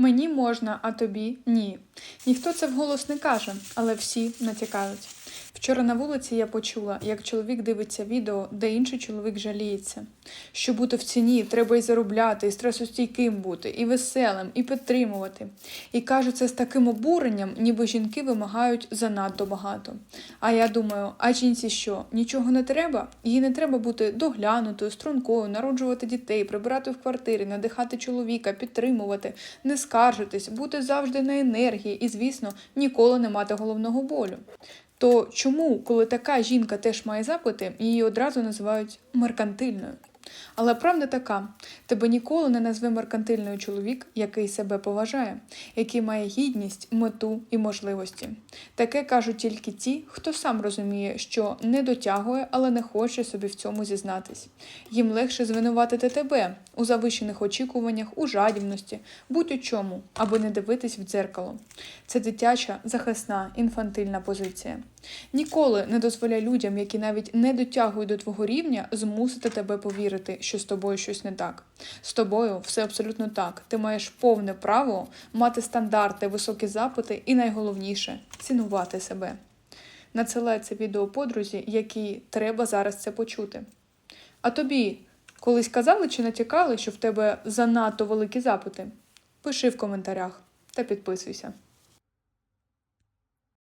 Мені можна, а тобі ні. Ніхто це вголос не каже, але всі натякають. Вчора на вулиці я почула, як чоловік дивиться відео, де інший чоловік жаліється. Що бути в ціні, треба і заробляти, і стресостійким бути, і веселим, і підтримувати. І каже це з таким обуренням, ніби жінки вимагають занадто багато. А я думаю, а жінці що, нічого не треба? Їй не треба бути доглянутою, стрункою, народжувати дітей, прибирати в квартирі, надихати чоловіка, підтримувати, не скаржитись, бути завжди на енергії і, звісно, ніколи не мати головного болю. То чому, коли така жінка теж має запити, її одразу називають меркантильною? Але правда така: тебе ніколи не назве меркантильною чоловік, який себе поважає, який має гідність, мету і можливості. Таке кажуть тільки ті, хто сам розуміє, що не дотягує, але не хоче собі в цьому зізнатись. Їм легше звинуватити тебе у завищених очікуваннях, у жадібності, будь у чому, аби не дивитись в дзеркало. Це дитяча, захисна, інфантильна позиція. Ніколи не дозволяй людям, які навіть не дотягують до твого рівня, змусити тебе повірити, що з тобою щось не так. З тобою все абсолютно так. Ти маєш повне право мати стандарти, високі запити і найголовніше цінувати себе. Надсилай це відео подрузі, якій треба зараз це почути. А тобі колись казали чи натякали, що в тебе занадто великі запити? Пиши в коментарях та підписуйся.